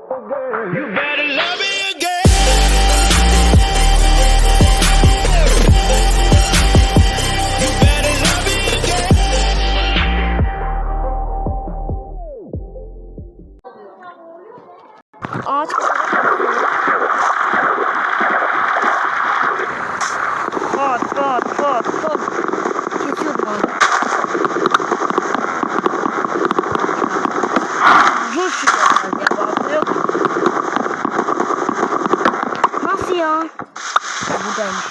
You better love me. आज God, God, God, God. Geçiyor Buradaymış.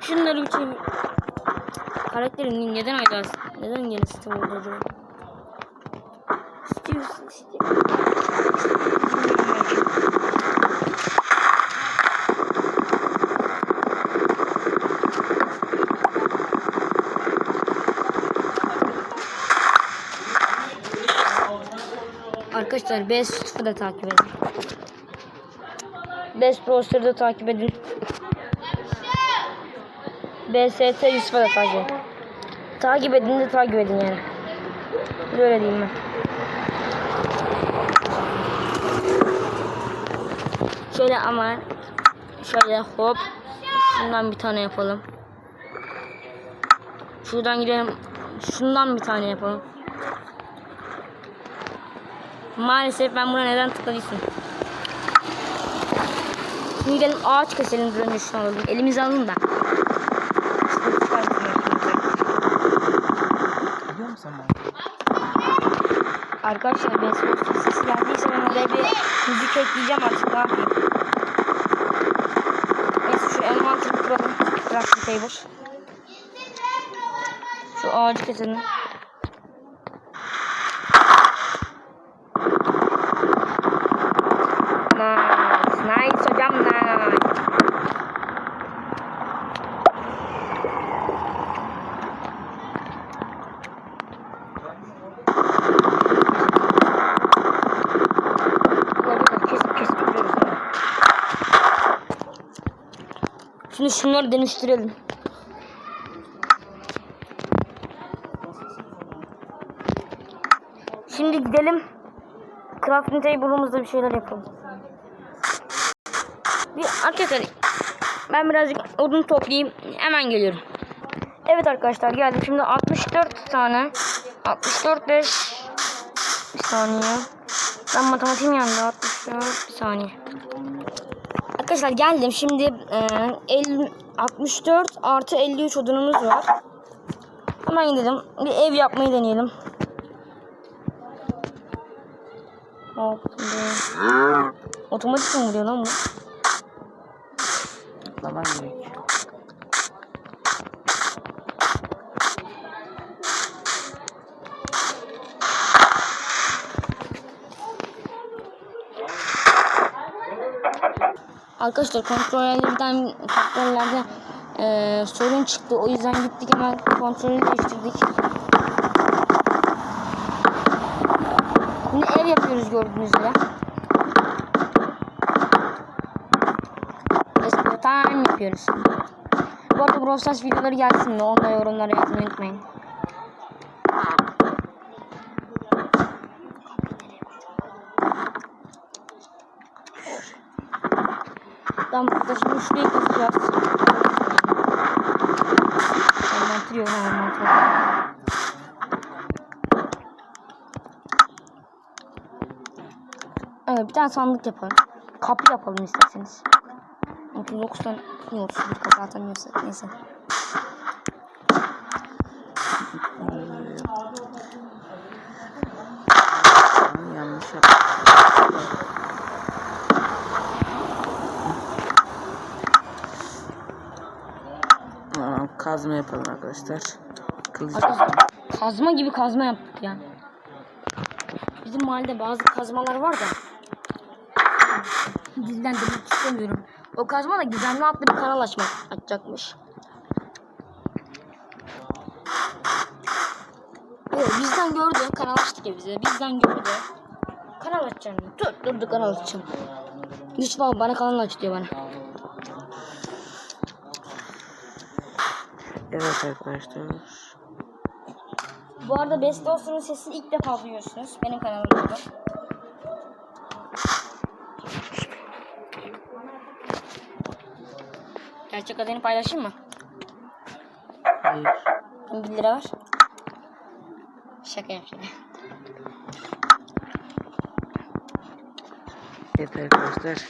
Şunları bitireyim. Karakterin neden hala neden yeni sistem oldu acaba? İstiyorsun istiyorsun. Arkadaşlar Best Yusuf'u da takip edin. Best Browser'ı da takip edin. BST Yusuf'u da takip edin. Takip edin de takip edin yani. Böyle diyeyim ben. Şöyle ama şöyle hop şundan bir tane yapalım. Şuradan gidelim. Şundan bir tane yapalım. Maalesef ben buna neden tıkladıysam. Şimdi gidelim ağaç keselim şunu alalım. Elimize alın da. Arkadaşlar ben soğuk sesi geldiyse ben oraya bir müzik ekleyeceğim artık ne yapayım. Neyse şu envanter'ı kuralım. Crafting table. Şu ağacı keselim. Şimdi şunları dönüştürelim. Şimdi gidelim. Crafting table'ımızda bir şeyler yapalım. Bir arkadaşlar ben birazcık odun toplayayım. Hemen geliyorum. Evet arkadaşlar geldim. Şimdi 64 tane 64 5 bir saniye. Ben matematiğim yandı 64 bir saniye. Arkadaşlar geldim. Şimdi e, el, 64 artı 53 odunumuz var. Hemen gidelim. Bir ev yapmayı deneyelim. Hop, Otomatik mi vuruyor lan bu? Zaman gerekiyor. Arkadaşlar kontrollerden kontrollerde eee, sorun çıktı. O yüzden gittik hemen kontrolü değiştirdik. Şimdi ev yapıyoruz gördüğünüz üzere. Time yapıyoruz. Bu arada Brawl videoları gelsin mi? Onu da yorumlara yazmayı unutmayın. Tamam burada şimdi şurayı kazacağız. Envanter yok. Evet bir tane sandık yapalım. Kapı yapalım isterseniz. 39 tane ne 31 kapı neyse. Kazma yapalım arkadaşlar. Kılıç Arkadaşlar kazma gibi kazma yaptık yani. Bizim mahallede bazı kazmalar var da. Dilden demek istemiyorum. O kazma da gizemli adlı bir kanal açmak açacakmış. Evet, bizden gördü kanal açtı ya bize. Bizden gördü. Kanal açacağım. Dur dur dur kanal açacağım. Lütfen bana kanal aç diyor bana. Evet arkadaşlar. Bu arada Best Dostum'un sesini ilk defa duyuyorsunuz. Benim kanalımda. Gerçek adını paylaşayım mı? Hayır. 1 lira var. Şaka yapıyorum. Evet arkadaşlar.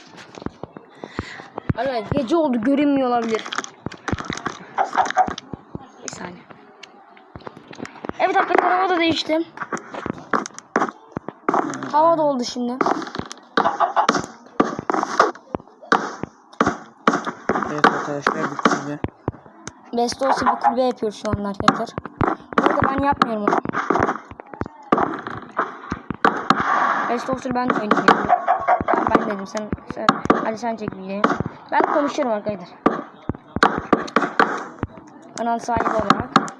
Arkadaşlar gece oldu görünmüyor olabilir. Arkadaşlar hava da değişti. Hava da oldu şimdi. Evet arkadaşlar bir kulübe. Beste olsa bir kulübe yapıyoruz şu anda arkadaşlar. Bu arada ben yapmıyorum onu. Best olsa ben de oynayacağım. Ben, ben dedim sen, sen hadi sen çek videoyu. Ben konuşuyorum arkadaşlar. Kanal sahibi olarak.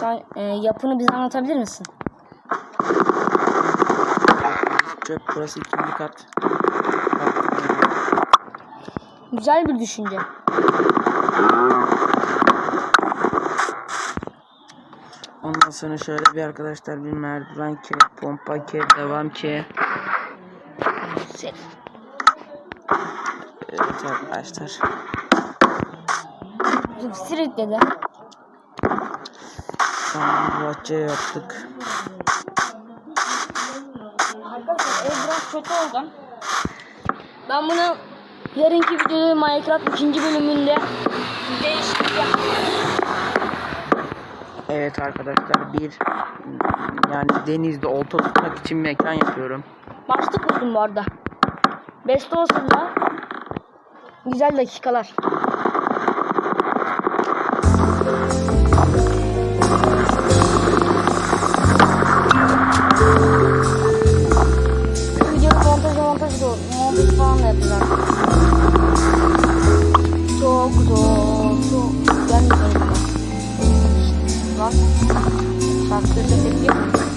Sen e, yapını bize anlatabilir misin? Çöp burası ikinci kat. Güzel bir düşünce. Ondan sonra şöyle bir arkadaşlar bir merdiven ki, pompa ki, devam ki. Evet arkadaşlar. Street dedi. Tamam bahçe yaptık. Arkadaşlar ev biraz kötü oldu. Ben bunu yarınki videoda Minecraft ikinci bölümünde değişiklik. Evet arkadaşlar bir yani denizde olta tutmak için mekan yapıyorum. Başlık buldum bu arada. Best olsunlar. Güzel dakikalar. Yapacağım. Çok zor, çok gelmiyor elime. Lan, şarkı ses